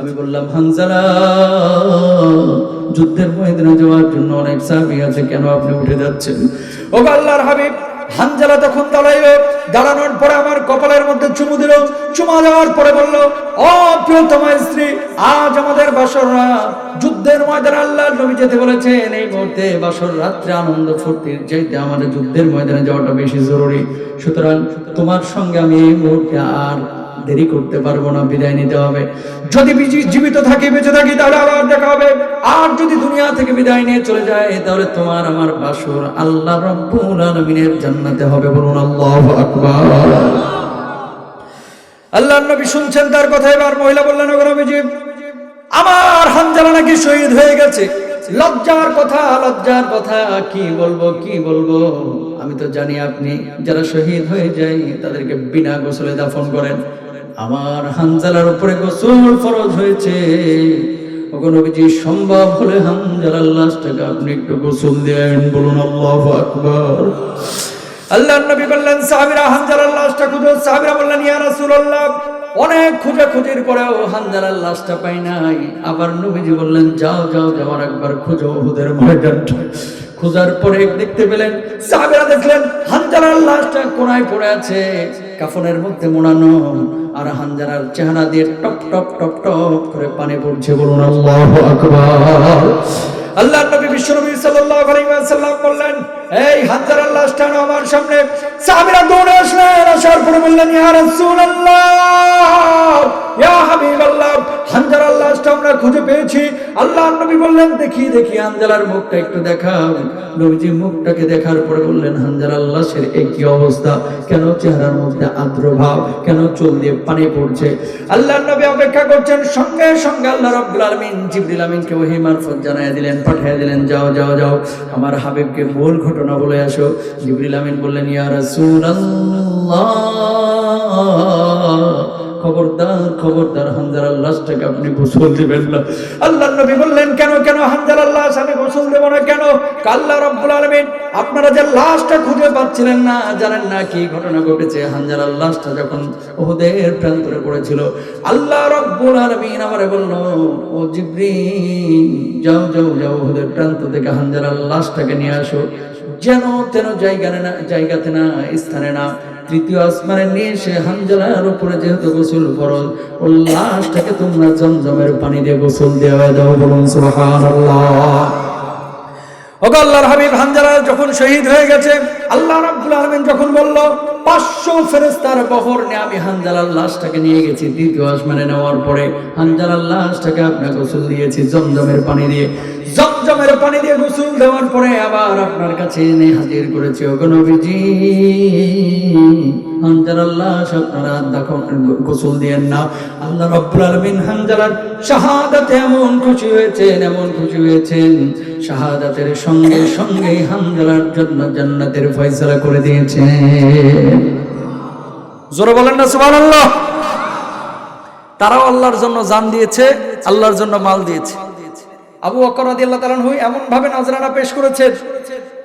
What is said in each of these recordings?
আমি বললাম, হানজালা, যুদ্ধের ময়দানে যাওয়ার জন্য অনেক সাহাবী আছে, কেন আপনি উঠে যাচ্ছেন? ও আল্লাহর হাবিব, হানজালা তখন দাঁড়াইলো। দাঁড়ানোর পরে আমার কপালের মধ্যে চুমু দিল। চুমা দেওয়ার পরে বলল, ও প্রিয়তমা স্ত্রী, আজ আমাদের বাসর রাত। যুদ্ধের ময়দানে আল্লাহ নবী যেতে বলেছেন, এই মুহূর্তে বাসর রাত্রে আনন্দ ফুর্তির চাইতে আমাদের যুদ্ধের ময়দানে যাওয়াটা বেশি জরুরি। সুতরাং তোমার সঙ্গে আমি এই মুহূর্তে আর দেরি করতে পারব না, বিদায় নিতে হবে। যদি জীবিত থাকি, বেঁচে থাকি, তাহলে আবার দেখা হবে। আর যদি দুনিয়া থেকে বিদায় নিয়ে চলে যায়, তাহলে তোমার আমার বাসর আল্লাহ রব্বুল আলামিনের জান্নাতে হবে বলুন, আল্লাহু আকবার। আল্লাহ নবী শুনছেন তার কথা, এবার মহিলা বললেন নবীজি, আমার হানজালা নাকি শহীদ হয়ে গেছে? লজ্জার কথা লজ্জার কথা, কি বলব কি বলব? আমি তো জানি আপনি যারা শহীদ হয়ে যায়, তাদেরকে বিনা গোসলে দাফন করেন। আমার হানজালার উপরে গোসল ফরজ হয়েছে। সম্ভব হলে হানজালার লাশটাকে আপনি একটু গোসল দেন বলুন আল্লাহু আকবার। আল্লাহ নবী বললেন, সাহাবীরা হানজালার লাশটা খুঁজো। সাহাবীরা বললেন, ইয়া রাসূলুল্লাহ, অনেক খুঁজে খুঁজির পরেও হানজালার লাশটা পাই নাই। আবার নবীজি বললেন, যাও যাও, যাওয়ার একবার খুঁজো ওহুদের ময়দানটা। খোঁজার পরে দেখতে পেলেন, সাহাবীরা দেখলেন হানজালার লাশটা কোনায় পড়ে আছে। কাফনের মধ্যে মোড়ানো, আর হানজারার চেহারা দিয়ে টপ টপ টপ টপ করে পানি পড়ছে বলুন, আল্লাহ আকবার। আল্লাহ নবী বিশ্বনবী সাল্লাল্লাহু আলাইহি ওয়াসাল্লাম বললেন এই আমার সামনে। দৌড়ে আসার পরে বললেন, ইয়া রাসূলুল্লাহ, ইয়া হাবিবাল্লাহ আমরা খুঁজে পেয়েছি। আল্লাহ নবী বললেন, দেখি দেখি হানজালার মুখটা একটু দেখাও। নবীজি মুখটাকে দেখার পরে বললেন হানজালার লাশের এই কি অবস্থা। কেন চেহারার মধ্যে আর্দ্র ভাব? কেন চোখ দিয়ে পানি পড়ছে? আল্লাহ নবী অপেক্ষা করছেন, সঙ্গে সঙ্গে আল্লাহ রাব্বুল আলামিন জিবরিল আমিনকে ওহী মারফত জানায় দিলেন, পাঠিয়ে দিলেন, যাও যাও যাও, আমার হাবিবকে মূল ঘটনা বলে আসো। জিবরিল আমিন বললেন, ইয়া রাসূলুল্লাহ, খবরদার খবরদার হানজালার লাশটাকে আপনি গোসল দিবেন না। আল্লাহ নবী বললেন, কেন কেন হানজালার লাশ আমি গোসল দেব না কেন? আল্লাহ রব্বুল আলামিন, আপনারা যে লাশটা খুঁজে পাচ্ছিলেন না, জানেন না কি ঘটনা ঘটেছে? হানজালার লাশটা যখন ওহুদের প্রান্তরে পড়েছিল, আল্লাহ রব্বুল আলামিন আমারে বলল, ও জিবরিল, যাও যাও যাও ওহুদের প্রান্ত থেকে হানজালার লাশটাকে নিয়ে আসো। যেন তেন জায়গা না, জায়গাতে না, স্থানে না। তৃতীয় আসমানে নিয়ে এসে হানজালার উপরে যেহেতু গোসল ফরজ ও লাশটাকে তোমরা জমজমের পানি দিয়ে গোসল দেওয়া দাও, বলুন শহীদ হয়ে গেছে, আল্লাহ যখন পাঁচশো নিয়ে গেছি দ্বিতীয় নেওয়ার পরে আপনাকে গোসল দিয়েছি, জমজমের পানি দিয়ে। জমজমের পানি দিয়ে গোসল দেওয়ার পরে আবার আপনার কাছে এনে হাজির করেছি ওগো নবীজি। গোসল না। আল্লাহ রাব্বুল শাহাদাতে এমন খুশি এমন খুশি শাহাদাতের সঙ্গে সঙ্গে জন্য জান্নাতের ফয়সালা করে দিয়েছেন জোরে বলেন না, সুবহানাল্লাহ। তারাও আল্লাহর জন্য জান দিয়েছে, আল্লাহর জন্য মাল দিয়েছে। আবু বকর রাদিয়াল্লাহু তাআলা হই এমন ভাবে নজরানা পেশ করেছেন,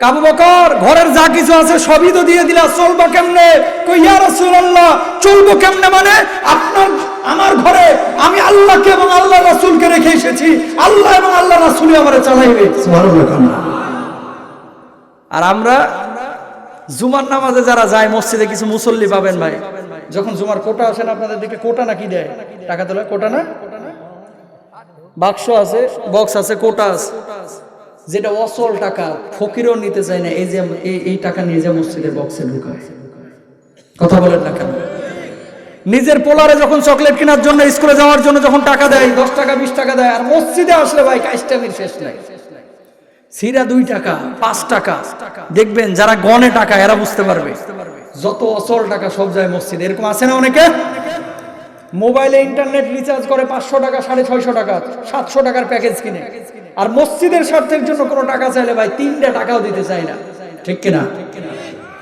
আবু বকর, ঘরের যা কিছু আছে সবই তো দিয়ে দিলা, চলবো কেমনে? কই, ইয়া রাসূলুল্লাহ, চলবো কেমনে মানে? আপনার, আমার ঘরে আমি আল্লাহকে এবং আল্লাহ রাসূলকে রেখে এসেছি। আল্লাহ এবং আল্লাহ রাসূলই আমারে চালাইবে। আর আমরা জুমার নামাজে যারা যায় মসজিদে কিছু মুসল্লি পাবেন ভাই, যখন জুমার কোটা আসেন আপনাদের দিকে কোটা নাকি দেয়? টাকা তোলা কোটা না? বাক্স আছে বক্স আছে, কোটা আছে। যেটা অসল টাকা, ফকিরও নিতে চায় না, এই যে এই- টাকা নিয়ে যে মসজিদের বক্সে ঢুকায়। কথা বলেন না কেন? নিজের পোলারে যখন চকলেট কেনার জন্য স্কুলে যাওয়ার জন্য যখন টাকা দেয়, দশ টাকা, বিশ টাকা দেয়, আর মসজিদে আসলে ভাই কাইস্টামির শেষ নাই। সিরা দুই টাকা, পাঁচ টাকা। দেখবেন যারা গনে টাকা, এরা বুঝতে পারবে। যত অসল টাকা সব যায় মসজিদে। এরকম আছে না অনেকে? মোবাইলে ইন্টারনেট রিচার্জ করে পাঁচশো টাকা, সাড়ে ছয়শো টাকা, সাতশো টাকার প্যাকেজ কিনে। আর মসজিদের স্বার্থের জন্য কোনো টাকা চাইলে ভাই তিনটা টাকাও দিতে চাই না। ঠিক কিনা?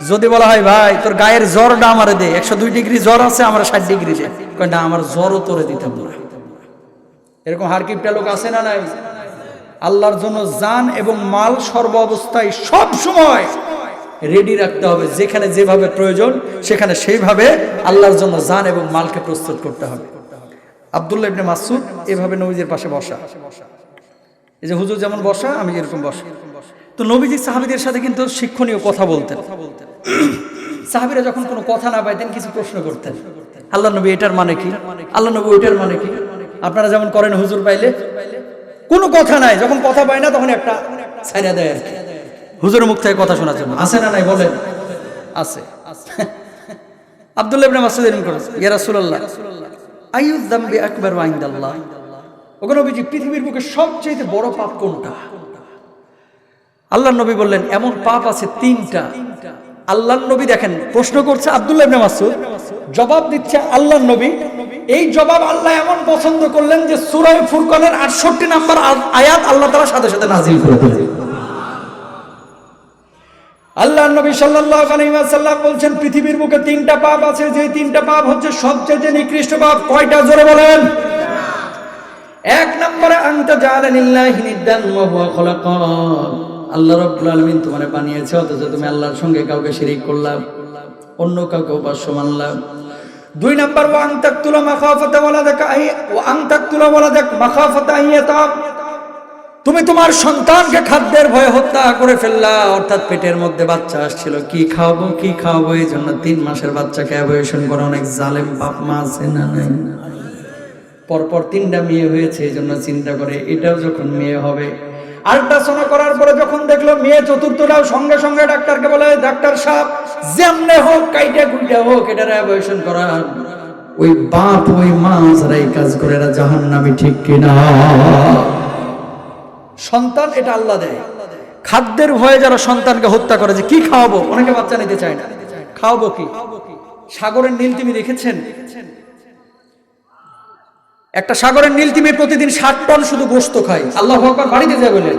যদি বলা হয়, ভাই, তোর গায়ের জ্বরটা আমারে দে। একশো দুই ডিগ্রি জ্বর আছে, আমরা ষাট ডিগ্রি দে। না, আমার জ্বরও তোরে দিতে না। এরকম হারকিপটা লোক আছে না নাই? আল্লাহর জন্য জান এবং মাল সর্ব অবস্থায় সব সময়। রেডি রাখতে হবে। যেখানে যেভাবে প্রয়োজন, সেখানে সেইভাবে আল্লাহর জন্য যান এবং মালকে প্রস্তুত করতে হবে। আব্দুল্লাহ ইবনে মাসুদ এভাবে নবীজির পাশে বসা। এই যে হুজুর যেমন বসা, আমি এরকম বসা। তো নবীজি সাহাবিদের সাথে কিন্তু শিক্ষণীয় কথা বলতেন। সাহাবিরা যখন কোনো কথা না পাইতেন, কিছু প্রশ্ন করতেন। আল্লাহ নবী এটার মানে কি? আল্লাহ নবী ওইটার মানে কি? আপনারা যেমন করেন, হুজুর পাইলে। কোনো কথা নাই, যখন কথা পায় না, তখন একটা ছাইরা দেয় আর কি। হুজুরের মুখ থেকে কথা শোনার জন্য। আছে না নাই? বলেন। আছে। আব্দুল্লাহ ইবনে মাসউদ এরকম করে রাসূলুল্লাহ। আইয়ুয যামবি আকবার ওয়াইন্দাল্লাহ ওখানে নবীজি, পৃথিবীর বুকে সবচেয়ে বড় পাপ কোনটা? আল্লাহ নবী বললেন, এমন পাপ আছে তিনটা। আল্লাহ নবী দেখেন, প্রশ্ন করছে আব্দুল্লাহ ইবনে মাসউদ। জবাব দিচ্ছে আল্লাহ নবী। এই জবাব আল্লাহ এমন পছন্দ করলেন যে সূরা ফুরকানের 68 নাম্বার আয়াত আল্লাহ তাআলা সাথে সাথে নাজিল করে দিলেন। আল্লাহ নবী সাল্লাল্লাহু আলাইহি ওয়াসাল্লাম বলছেন, পৃথিবীর বুকে তিনটা পাপ আছে যে তিনটা পাপ হচ্ছে সবচেয়ে নিকৃষ্ট পাপ, কয়টা? জোরে বলেন। এক নম্বরে খালাকা আল্লাহ রাব্বুল আলামিন তোমারে বানিয়েছে, অথচ তুমি আল্লাহর সঙ্গে কাউকে শিরিক করলাম, অন্য কাউকে উপাস্য মানলাম। দুই নাম্বার, ওয়া আনতাকতুলা মাখাফাতা ওয়ালাদাকা আই ওয়া আনতাকতুলা ওয়ালাদাক মাখাফাতা আইয়াতাম তুমি তোমার সন্তানকে খাদ্যের ভয়ে হত্যা করে ফেললা। অর্থাৎ পেটের মধ্যে বাচ্চা আসছিল। কি খাওয়াবো কি খাওয়াবো? এই জন্য তিন মাসের বাচ্চাকে অ্যাবয়েশন করা অনেক জালেম, বাপ মা আছে না নাই? পরপর তিনটা মেয়ে হয়েছে, এই জন্য চিন্তা করে এটাও যখন মেয়ে হবে। আল্ট্রাসাউন্ড করার পরে যখন দেখল মেয়ে চতুর্থটাও সঙ্গে সঙ্গে ডাক্তারকে বলে, ডাক্তার সাহেব, যেমনে হোক, কাইটা কুইটা হোক, এটার অ্যাবয়েশন করা ওই বাপ, ওই মা, যারা এই কাজ করে, এরা জাহান্নামী ঠিক কিনা? সন্তান এটা আল্লাহ দেয়। খাদ্যের ভয়ে যারা সন্তানকে হত্যা করে যে কি খাওয়াবো? অনেকে বাচ্চা নিতে চায় না। খাওয়াবো কি? সাগরের নীল তিমি দেখেছেন? একটা সাগরের নীল তিমি প্রতিদিন ষাট টন শুধু গোস্ত খায়। আল্লাহ আকবার বাড়িতে যায় বলেন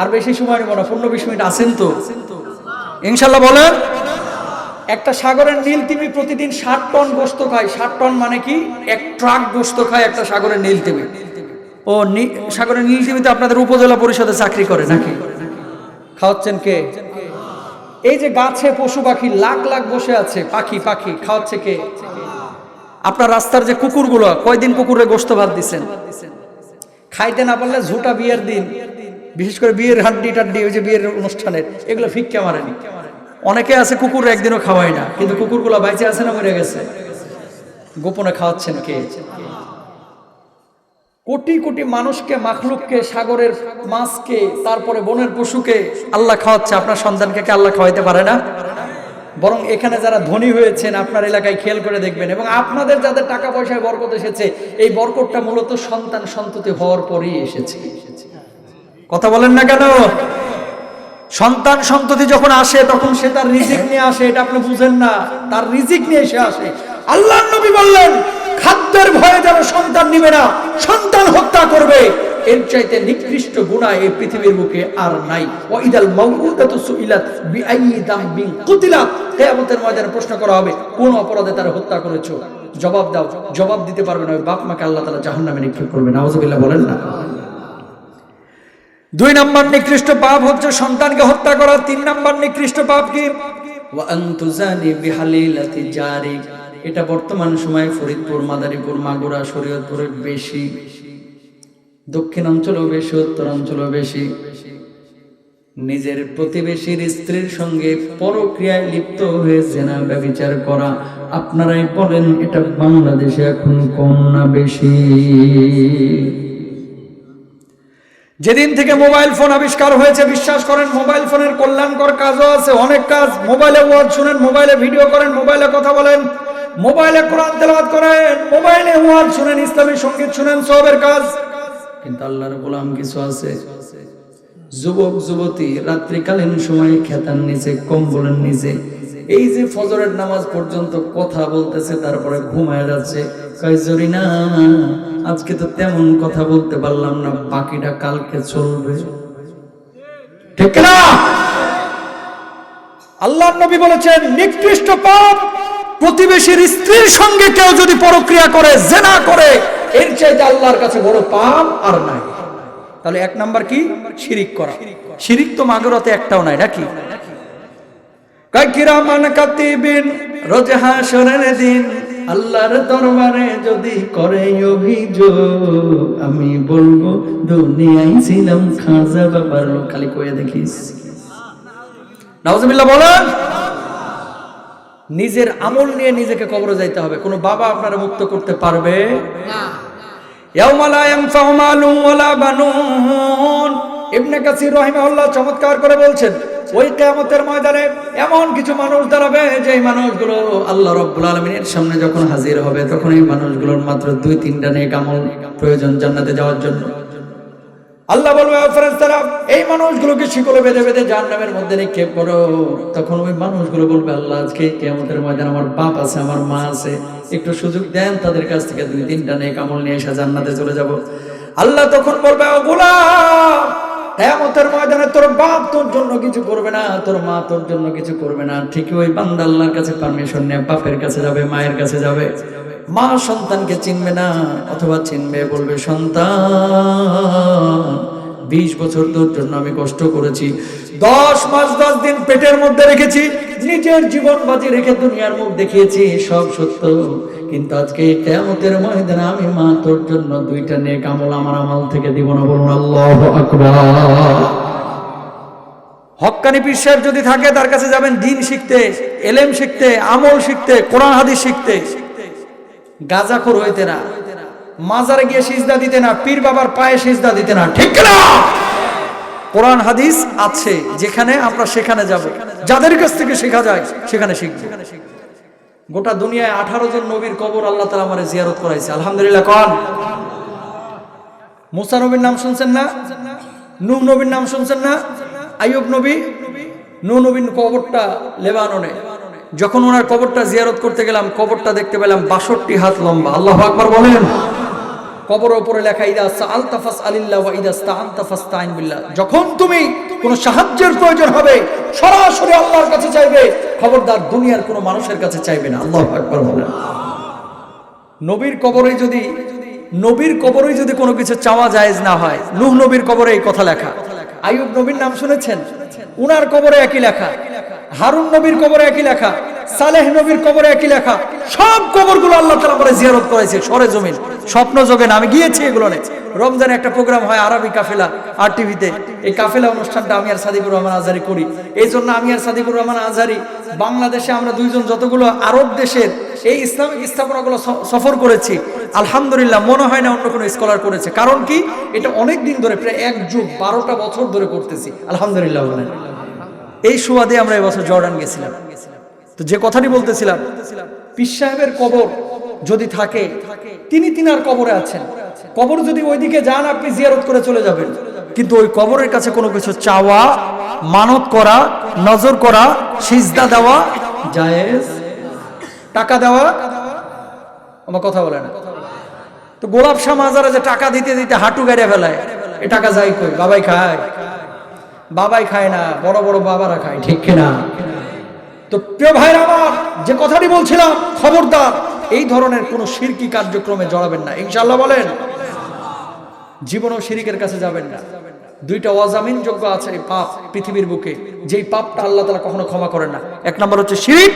আর বেশি সময় নেব না পনেরো বিশ মিনিট আছেন তো। ইনশাল্লাহ বলেন একটা সাগরের নীল তিমি প্রতিদিন ষাট টন গোস্ত খায়। ষাট টন মানে কি? এক ট্রাক গোস্ত খায় একটা সাগরের নীল তিমি। ও সাগরের নীল তিমিতে আপনাদের উপজেলা পরিষদে চাকরি করে নাকি? খাওয়াচ্ছেন কে? এই যে গাছে পশু পাখি লাখ লাখ বসে আছে, পাখি পাখি, খাওয়াচ্ছে কে? আপনার রাস্তার যে কুকুরগুলো, কয়দিন কুকুরে গোস্ত ভাত দিচ্ছেন খাইতে না পারলে ঝুটা বিয়ের দিন, বিশেষ করে বিয়ের হাড্ডি টাড্ডি, ওই যে বিয়ের অনুষ্ঠানের এগুলো ফিক্কা মারেন অনেকে আছে কুকুর একদিনও খাওয়ায় না, কিন্তু কুকুরগুলো বাইচে আছে না মরে গেছে? গোপনে খাওয়াচ্ছেন কে? কোটি কোটি মানুষকে, মাখলুককে, সাগরের মাছকে, তারপরে বনের পশুকে আল্লাহ খাওয়াচ্ছে। আপনার সন্তানকে কে আল্লাহ খাওয়াইতে পারে না? বরং এখানে যারা ধনী হয়েছেন, আপনার এলাকায় খেয়াল করে দেখবেন। এবং আপনাদের যাদের টাকা পয়সায় বরকত এসেছে, এই বরকতটা মূলত সন্তান সন্ততি হওয়ার পরেই এসেছে। কথা বলেন না কেন? সন্তান সন্ততি যখন আসে, তখন সে তার রিজিক নিয়ে আসে, এটা আপনি বুঝেন না। তার রিজিক নিয়ে এসে আসে। আল্লাহ নবী বললেন খাদ্যের ভয়ে যেন সন্তান নিবে না, সন্তান হত্যা করবে। এর চাইতে নিকৃষ্ট গুণা এই পৃথিবীর বুকে আর নাই। ও ইদাল মাউউদাতু সুইলাত বিআইয়ি দামবিন কুতিলাত কিয়ামতের ময়দানে প্রশ্ন করা হবে, কোন অপরাধে তারা হত্যা করেছ? জবাব দাও, জবাব দিতে পারবে না ওই বাপ মাকে আল্লাহ তাআলা জাহান্নামে নিক্ষেপ করবে। নাউজুবিল্লাহ বলেন না। দুই নম্বর নিকৃষ্ট পাপ হচ্ছে সন্তানকে হত্যা করা, তিন নম্বর নিকৃষ্ট পাপ কি? ওয়া আন তুজানি বিহালিলাতি জারিক এটা বর্তমান সময়ে ফরিদপুর, মাদারীপুর, মাগুরা শরীয়তপুরে বেশি। দক্ষিণ অঞ্চলেও বেশি উত্তর অঞ্চলেও বেশি। নিজের প্রতিবেশীর স্ত্রীর সঙ্গে পরক্রিয়ায় লিপ্ত হয়ে জেনা ব্যবচার করা, আপনারাই বলেন এটা বাংলাদেশে এখন কম না বেশি। যেদিন থেকে মোবাইল ফোন আবিষ্কার হয়েছে, বিশ্বাস করেন, মোবাইল ফোনের কল্যাণকর কাজও আছে, অনেক কাজ। মোবাইলে ওয়াজ শুনেন, মোবাইলে ভিডিও করেন, মোবাইলে কথা বলেন। মোবাইলে কোরআন তেলাওয়াত করেন মোবাইলে ওয়াজ শুনেন ইসলামী সংগীত শুনেন সবের কাজ। কিন্তু আল্লাহর গোলাম কিছু আছে। যুবক যুবতী রাত্রিকালীন সময়ে খেতার নিচে কম্বলের নিচে এই যে ফজরের নামাজ পর্যন্ত কথা বলতেছে তারপরে ঘুমায় যাচ্ছে। কয় জরিনা আজকে তো তেমন কথা বলতে পারলাম না বাকিটা কালকে চলবে। ঠিক না আল্লাহ নবী বলেছেন নিকৃষ্ট পাপ প্রতিবেশীর স্ত্রীর সঙ্গে কেউ যদি পরক্রিয়া করে, জেনা করে, এর চাইতে আল্লাহর কাছে বড় পাপ আর নাই। তাহলে এক নাম্বার কি? শিরিক করা। শিরিক তো মাগরতে একটাও নাই, নাকি? কাতিবিন দিন, আল্লাহর দরবারে যদি করে অভিযোগ, আমি বলব, দুনিয়ায় ছিলাম খাজা বাবার খালি কয়ে দেখিস। নাউজুবিল্লাহ, বলেন। নিজের আমল নিয়ে নিজেকে কবরে যাইতে হবে। কোনো বাবা আপনারা মুক্ত করতে পারবে? ইবনে কাসির রাহিমাহুল্লাহ চমৎকার করে বলছেন ওই কিয়ামতের ময়দানে এমন কিছু মানুষ দাঁড়াবে যে মানুষগুলো আল্লাহ রাব্বুল আলামিনের সামনে যখন হাজির হবে তখন এই মানুষগুলোর মাত্র দুই তিনটা নেক আমল প্রয়োজন জান্নাতে যাওয়ার জন্য। আল্লাহ বলবে ফেরেশতারা, এই মানুষগুলোকে শিকলে বেঁধে বেঁধে জাহান্নামের মধ্যে নিক্ষেপ করো তখন ওই মানুষগুলো বলবে, আল্লাহ, আজকে কিয়ামতের ময়দানে আমার বাপ আছে, আমার মা আছে। একটু সুযোগ দেন, তাদের কাছ থেকে দুই তিনটা নেক আমল নিয়ে এসে জান্নাতে চলে যাব। আল্লাহ তখন বলবে গোলাম ময়দানে তোর বাপ তোর জন্য কিছু করবে না, তোর মা তোর জন্য কিছু করবে না। ঠিকই ওই বান্দা আল্লাহর কাছে পারমিশন নিয়ে বাপের কাছে যাবে, মায়ের কাছে যাবে। মা সন্তানকে চিনবে না, অথবা চিনবে, বলবে, সন্তান, বিশ বছর তোর জন্য আমি কষ্ট করেছি। দশ মাস, দশ দিন পেটের মধ্যে রেখেছি, নিজের জীবন বাজি রেখে দুনিয়ার মুখ দেখিয়েছি, সব সত্য। কিন্তু আজকে কেমতের ময়দানে আমি মা, তোর জন্য দুইটা নেক আমল আমার আমল থেকে দিব না, বলুন, আল্লাহ আকবার। হক্কানি সাহেব যদি থাকে, তার কাছে যাবেন, দিন শিখতে, এলেম শিখতে, আমল শিখতে, কোরআন, হাদিস শিখতে। গাজাখোর হইতে না। মাজারে গিয়ে সিজদা দিতে না, পীর বাবার পায়ে সিজদা দিতে না। ঠিক না কোরআন, হাদিস আছে, যেখানে আমরা সেখানে যাব। যাদের কাছ থেকে শেখা যায়, সেখানে শিখব। গোটা দুনিয়ায় আঠারো জন নবীর কবর আল্লাহ তালা আমার জিয়ারত করাইছে। আলহামদুলিল্লাহ কন মুসা নবীর নাম শুনছেন না? নূহ নবীর নাম শুনছেন না? আইয়ুব নবী? নূহ নবীর কবরটা লেবাননে। যখন ওনার কবরটা জিয়ারত করতে গেলাম, কবরটা দেখতে পেলাম বাষট্টি হাত লম্বা। আল্লাহ আকবার বলেন। কবর উপরে লেখা, ইদা আলতাফাস আলিল্লাহ বিল্লাহ। যখন তুমি কোনো সাহায্যের প্রয়োজন হবে, সরাসরি আল্লাহর কাছে চাইবে, খবরদার দুনিয়ার কোনো মানুষের কাছে চাইবে না। আল্লাহ আকবার বলেন। নবীর কবরে যদি, নবীর কবরে যদি কোনো কিছু চাওয়া জায়েজ না হয়, নূহ নবীর কবরে এই কথা লেখা। আইয়ুব নবীর নাম শুনেছেন? উনার কবরে একই লেখা, হারুন নবীর কবরে একই লেখা, সালেহ নবীর কবরে একই লেখা, সব কবরগুলো আল্লাহ তালা করে জিয়ারত করেছে সরে জমিন, স্বপ্ন যোগে আমি গিয়েছি এগুলো নে রমজানে একটা প্রোগ্রাম হয় আরবি কাফেলা আর টিভিতে। এই কাফেলা অনুষ্ঠানটা আমি আর সাদিকুর রহমান আজারি করি। এই জন্য আমি আর সাদিকুর রহমান আজারি বাংলাদেশে আমরা দুইজন যতগুলো আরব দেশের এই ইসলামিক স্থাপনাগুলো সফর করেছি, আলহামদুলিল্লাহ মনে হয় না অন্য কোনো স্কলার করেছে। কারণ কি? এটা অনেক দিন ধরে, প্রায় এক যুগ, বারোটা বছর ধরে করতেছি। আলহামদুলিল্লাহ এই সুবাদে আমরা এবছর জর্ডান গেছিলাম। তো যে কথাটি বলতেছিলাম, পীর সাহেবের কবর যদি থাকে, তিনি তিনার কবরে আছেন। কবর যদি ওইদিকে যান, আপনি জিয়ারত করে চলে যাবেন। কিন্তু ওই কবরের কাছে কোনো কিছু চাওয়া, মানত করা, নজর করা, সিজদা দেওয়া, জায়েজ, টাকা দেওয়া, আমার কথা বলে না। তো গোলাপ শাহ মাজারে যে টাকা দিতে দিতে হাঁটু গাড়িয়ে ফেলায়, এ টাকা যাই কই, বাবাই খায়। বাবাই খায় না, বড় বড় বাবারা খায়, ঠিক কিনা? তো প্রিয় ভাইরা আমার, যে কথাটি বলছিলাম, খবরদার এই ধরনের কোনো শিরকি কার্যক্রমে জড়াবেন না। ইনশাল্লাহ বলেন, জীবনও শিরিকের কাছে যাবেন না। দুইটা অজামিন যোগ্য আছে এই পাপ পৃথিবীর বুকে। যেই পাপটা আল্লাহ তালা কখনো ক্ষমা করেন না। এক নম্বর হচ্ছে শিরিক,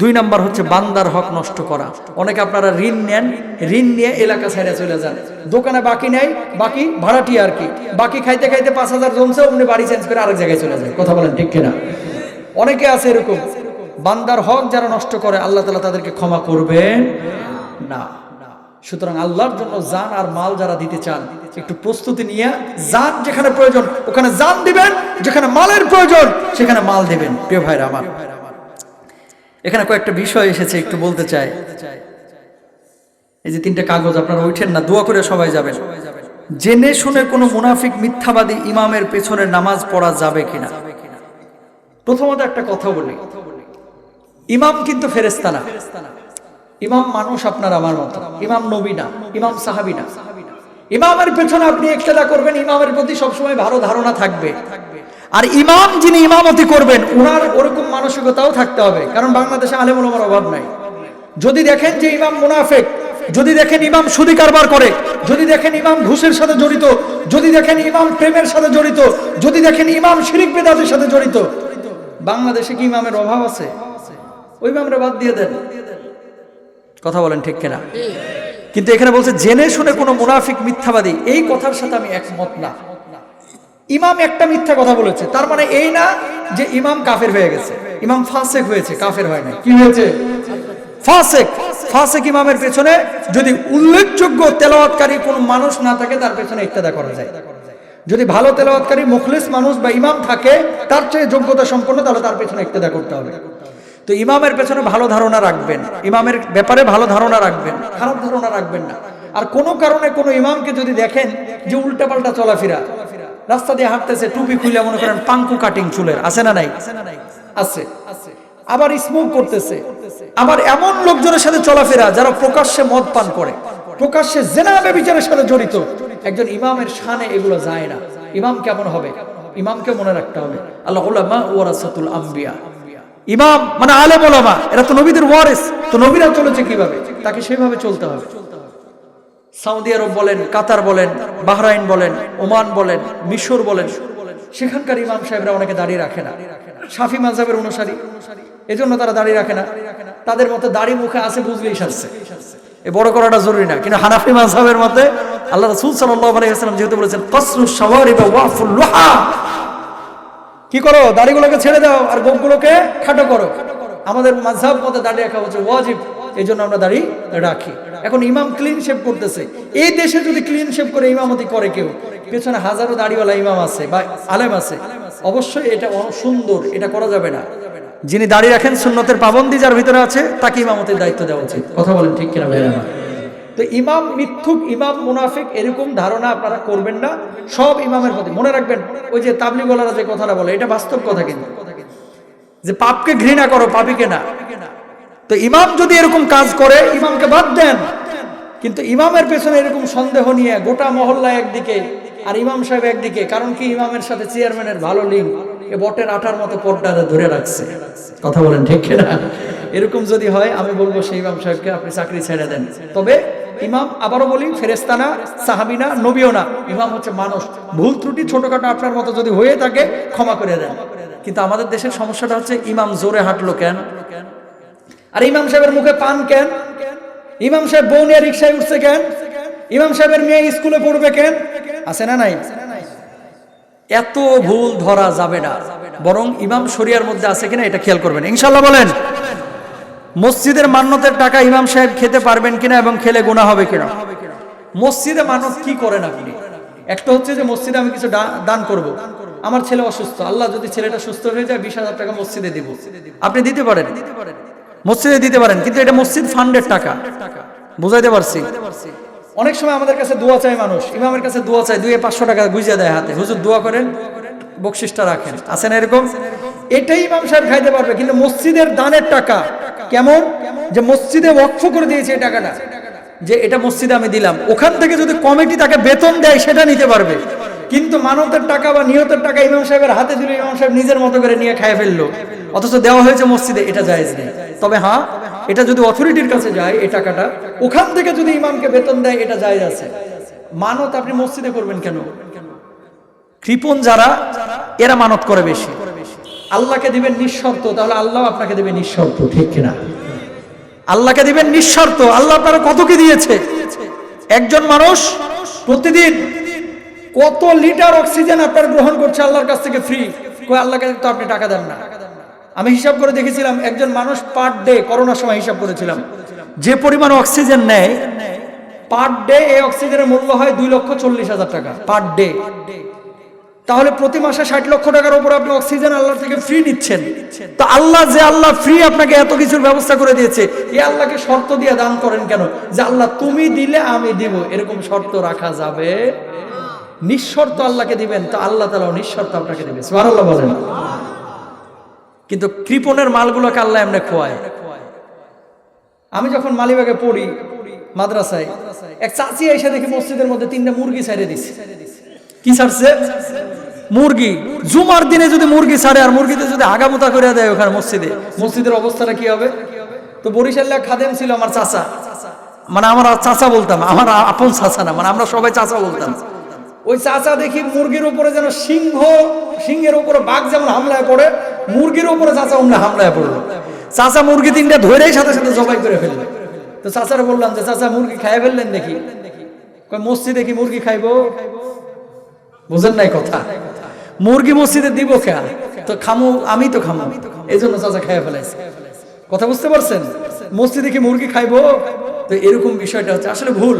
দুই নাম্বার হচ্ছে বান্দার হক নষ্ট করা। অনেকে আপনারা ঋণ নেন, ঋণ নিয়ে এলাকা ছাইড়ে চলে যান। দোকানে বাকি নেই, বাকি ভাড়াটি আর কি। বাকি খাইতে খাইতে পাঁচ হাজার জমছে, অমনি বাড়ি চেঞ্জ করে আরেক জায়গায় চলে যায়। কথা বলেন ঠিক কিনা? অনেকে আছে এরকম। বান্দার হক যারা নষ্ট করে, আল্লাহ তালা তাদেরকে ক্ষমা করবেন? না সুতরাং আল্লাহর জন্য জান আর মাল যারা দিতে চান, একটু প্রস্তুতি নিয়ে জান যেখানে প্রয়োজন, ওখানে জান দিবেন। যেখানে মালের প্রয়োজন, সেখানে মাল দিবেন। প্রিয় ভাইরা আমার, এখানে কয়েকটা বিষয় এসেছে, একটু বলতে চাই। এই যে তিনটা কাগজ, আপনারা উঠেন না, দোয়া করে সবাই যাবেন। জেনে শুনে কোনো মুনাফিক মিথ্যাবাদী ইমামের পেছনে নামাজ পড়া যাবে কিনা? প্রথমত একটা কথা বলি। ইমাম কিন্তু ফেরেস্তা না। ইমাম মানুষ আপনার আমার মতো। ইমাম নবী না, ইমাম সাহাবি না। ইমামের পেছনে আপনি একটেদা করবেন, ইমামের প্রতি সবসময় ভালো ধারণা থাকবে। আর ইমাম যিনি ইমামতি করবেন ওনার ওরকম মানসিকতাও থাকতে হবে, কারণ বাংলাদেশে আলেমুল আমার অভাব নাই। যদি দেখেন যে ইমাম মুনাফেক, যদি দেখেন ইমাম সুদি কারবার করে, যদি দেখেন ইমাম ঘুষের সাথে জড়িত, যদি দেখেন ইমাম প্রেমের সাথে জড়িত, যদি দেখেন ইমাম শিরিক বেদাতের সাথে জড়িত, বাংলাদেশে কি ইমামের অভাব আছে? ওই ইমামরা বাদ দিয়ে দেন। কথা বলেন ঠিক কিনা? কিন্তু এখানে বলছে জেনে শুনে কোনো মুনাফিক মিথ্যাবাদী এই কথার সাথে আমি একমত না। ইমাম একটা মিথ্যা কথা বলেছে তার মানে এই না যে ইমাম কাফের হয়ে গেছে। ইমাম ফাসেক হয়েছে কাফের হয় না কি হয়েছে? ফাসেক। ফাসেক ইমামের পেছনে যদি উল্লেখযোগ্য তেলাওয়াতকারী কোনো মানুষ না থাকে তার পেছনে ইত্যাদা করা যায়। যদি ভালো তেলাওয়াতকারী মুখলিস মানুষ বা ইমাম থাকে তার চেয়ে যোগ্যতা সম্পন্ন তাহলে তার পেছনে ইত্যাদা করতে হবে। তো ইমামের পেছনে ভালো ধারণা রাখবেন, ইমামের ব্যাপারে ভালো ধারণা রাখবেন, খারাপ ধারণা রাখবেন না। আর কোনো কারণে কোনো ইমামকে যদি দেখেন যে উল্টাপাল্টা চলাফেরা, রাস্তা দিয়ে হাঁটতেছে, টুপি খুলে মনে করেন পাঙ্কু কাটিং চুলের, আছে না নাই? আছে। আবার স্মোক করতেছে। আবার এমন লোকজনের সাথে চলাফেরা যারা প্রকাশ্যে মদ পান করে, প্রকাশ্যে জেনাবে বিচারের সাথে জড়িত। একজন ইমামের শানে এগুলো যায় না। ইমাম কেমন হবে? ইমামকে মনে রাখতে হবে। আল্লাহ ওয়ারাসাতুল আম্বিয়া। ইমাম মানে আলেম ওলামা এরা তো নবীদের ওয়ারিস। তো নবীরা চলেছে কীভাবে? তাকে সেভাবে চলতে হবে। সৌদি আরব বলেন কাতার বলেন বাহরাইন বলেন ওমান বলেন মিশর বলেন সেখানকার ইমাম সাহেবরা অনেকে দাঁড়িয়ে রাখে না। সাফি মাঝহের অনুসারী। এজন্য তারা দাঁড়িয়ে রাখে না। তাদের মতো দাড়ি মুখে আছে বুঝলেই সারছে। এ বড় করাটা জরুরি না। কিন্তু হানাফি মাঝহের মতে আল্লাহ রাসূল সাল্লাল্লাহু আলাইহি ওয়াসাল্লাম যেহেতু বলেছেন কসরু শাওয়ারিব ওয়াফুল লুহা কি করো? দাড়িগুলোকে ছেড়ে দাও আর গোপগুলোকে খাটো করো। আমাদের মাঝহাব মতে দাঁড়িয়ে রাখা হচ্ছে ওয়াজিব। এই জন্য আমরা দাড়ি রাখি। এখন ইমাম ক্লিন শেপ করতেছে। এই দেশে যদি ক্লিন শেপ করে, ইমামতি করে কেউ, পেছনে হাজারো দাড়িওয়ালা ইমাম আছে বা আলেম আছে, অবশ্যই এটা সুন্দর এটা করা যাবে না। যিনি দাঁড়িয়ে রাখেন সুন্নতের পাবন্দি যার ভিতরে আছে, তাকে ইমামতির দায়িত্ব দেওয়া উচিত। কথা বলেন ঠিক কিনা আমার? তো ইমাম মিথ্যুক, ইমাম মুনাফিক এরকম ধারণা আপনারা করবেন না। সব ইমামের প্রতি মনে রাখবেন, ওই যে তাবলিগলারা যে কথাটা বলে, এটা বাস্তব কথা কিন্তু। যে পাপকে ঘৃণা করো, পাপিকে না। তো ইমাম যদি এরকম কাজ করে, ইমামকে বাদ দেন। কিন্তু ইমামের পেছনে এরকম সন্দেহ নিয়ে গোটা মহল্লা একদিকে আর ইমাম সাহেব একদিকে, কারণ কি? ইমামের সাথে চেয়ারম্যানের ভালো লিঙ্ক এ বটের আঠার মতো পর্দাটা ধরে রাখছে। কথা বলেন ঠিক না এরকম যদি হয়, আমি বলব সেই ইমাম সাহেবকে আপনি চাকরি ছেড়ে দেন। তবে ইমাম আবারও বলি ফেরেস্তানা সাহাবিনা, নবীও না। ইমাম হচ্ছে মানুষ। ভুল ত্রুটি ছোটখাটো আপনার মতো যদি হয়ে থাকে, ক্ষমা করে দেন। কিন্তু আমাদের দেশের সমস্যাটা হচ্ছে ইমাম জোরে হাঁটলো কেন? আর ইমাম সাহেবের মুখে পান কেন? ইমাম সাহেব বউ নিয়ে রিক্সায় উঠছে কেন? ইমাম সাহেবের মেয়ে স্কুলে পড়বে কেন? আছে না নাই? এত ভুল ধরা যাবে না। বরং ইমাম শরিয়ার মধ্যে আছে কিনা এটা খেয়াল করবেন। ইনশাল্লাহ বলেন। মসজিদের মান্যতের টাকা ইমাম সাহেব খেতে পারবেন কিনা এবং খেলে গুণা হবে কিনা? মসজিদে মানত কি করেন আপনি? একটা হচ্ছে যে মসজিদে আমি কিছু দান করব। আমার ছেলে অসুস্থ। আল্লাহ যদি ছেলেটা সুস্থ হয়ে যায়, বিশ হাজার টাকা মসজিদে দিব। আপনি দিতে পারেন? মসজিদে দিতে পারেন, কিন্তু এটা মসজিদ ফান্ডের টাকা। বুঝাইতে পারছি? অনেক সময় আমাদের কাছে দোয়া চায় মানুষ। ইমামের কাছে দোয়া চায়, দুয়ে পাঁচশো টাকা গুজিয়ে দেয় হাতে। হুজুর, দোয়া করেন, বকশিসটা রাখেন। আছে না এরকম? এটাই ইমাম সাহেব খাইতে পারবে, কিন্তু মসজিদের দানের টাকা। কেমন? যে মসজিদে ওয়াকফ করে দিয়েছে এই টাকাটা। যে এটা মসজিদে আমি দিলাম। ওখান থেকে যদি কমিটি তাকে বেতন দেয়, সেটা নিতে পারবে। কিন্তু মানতের টাকা বা নিয়তের টাকা ইমাম সাহেবের হাতে দিলে ইমাম সাহেব নিজের মতো করে নিয়ে খায় ফেলল। অথচ দেওয়া হয়েছে মসজিদে, এটা জায়েজ নেই। তবে হ্যাঁ এটা যদি অথরিটির কাছে যায়, এই টাকাটা, ওখান থেকে যদি ইমামকে বেতন দেয়, এটা জায়েজ আছে। মানত আপনি মসজিদে করবেন কেন? কৃপণ যারা, এরা মানত করে বেশি। আল্লাহকে দিবেন নিঃশর্ত, তাহলে আল্লাহ আপনাকে দিবে নিঃশর্ত, ঠিক কিনা? আল্লাহকে দিবেন নিঃশর্ত, আল্লাহ আপনারা কত কি দিয়েছে? একজন মানুষ প্রতিদিন কত লিটার অক্সিজেন আপনার গ্রহণ করছে আল্লাহর কাছ থেকে ফ্রি কই আল্লাহকে তো আপনি টাকা দেন না। আমি হিসাব করে দেখেছিলাম, একজন মানুষ পার ডে করোনার সময় হিসাব করেছিলাম, যে পরিমাণ অক্সিজেন নেয় পার ডে এই অক্সিজেনের মূল্য হয় দুই লক্ষ চল্লিশ হাজার টাকা পার ডে তাহলে প্রতি মাসে ষাট লক্ষ টাকার উপর আপনি অক্সিজেন আল্লাহ থেকে ফ্রি নিচ্ছেন। তো আল্লাহ যে আল্লাহ ফ্রি আপনাকে এত কিছুর ব্যবস্থা করে দিয়েছে এই আল্লাহকে শর্ত দিয়ে দান করেন কেন? যে আল্লাহ তুমি দিলে আমি দিব, এরকম শর্ত রাখা যাবে? নিঃশর্ত আল্লাহকে দিবেন, তো আল্লাহ তালাও নিঃশর্ত আপনাকে দিবে। সুবহানাল্লাহ বলেন। কিন্তু কৃপণের মালগুলোকে আল্লাহ এমনি খোয়ায়। আমি যখন মালিবাগে পড়ি, মাদ্রাসায়, এক চাচি এসে দেখি মসজিদের মধ্যে তিনটা মুরগি ছাড়িয়ে দিচ্ছে কি ছাড়ছে? মুরগি। জুমার দিনে যদি মুরগি ছাড়ে, আর মুরগিতে যদি হাগামুতা করে দেয় ওখানে মসজিদে, মসজিদের অবস্থাটা কি হবে? তো বরিশাল্লা খাদেম ছিল আমার চাচা। মানে আমার চাচা বলতাম, আমার আপন চাচা না মানে আমরা সবাই চাচা বলতাম। ওই চাচা দেখি মুরগির উপরে যেন সিংহ, সিংহের উপরে বাঘ যেমন হামলায় পড়ে, মুরগির উপরে চাচা অন্য হামলায় পড়ল। চাচা মুরগি তিনটা ধরেই সাথে সাথে জবাই করে ফেলবে তো চাচারা বললাম যে, চাচা, মুরগি খাই ফেললেন দেখি। মসজিদে কি মুরগি খাইবো? বুঝেন নাই কথা? মুরগি মসজিদে দিব কে? তো খামু, আমি তো খামু। এই জন্য চাচা খাইয়া ফেলাইছে। কথা বুঝতে পারছেন? মসজিদে কি মুরগি খাইবো? তো এরকম বিষয়টা হচ্ছে, আসলে ভুল।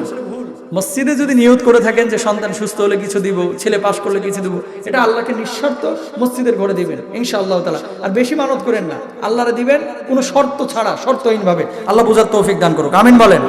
মসজিদে যদি নিয়ত করে থাকেন যে সন্তান সুস্থ হলে কিছু দিব, ছেলে পাশ করলে কিছু দিব, এটা আল্লাহকে নিঃশর্ত মসজিদের ঘরে দিবেন, ইনশাআল্লাহ তালা আর বেশি মানত করেন না। আল্লাহরে দিবেন, কোনো শর্ত ছাড়া শর্তহীন ভাবে আল্লাহ বোঝার তৌফিক দান করুক। আমিন বলেন।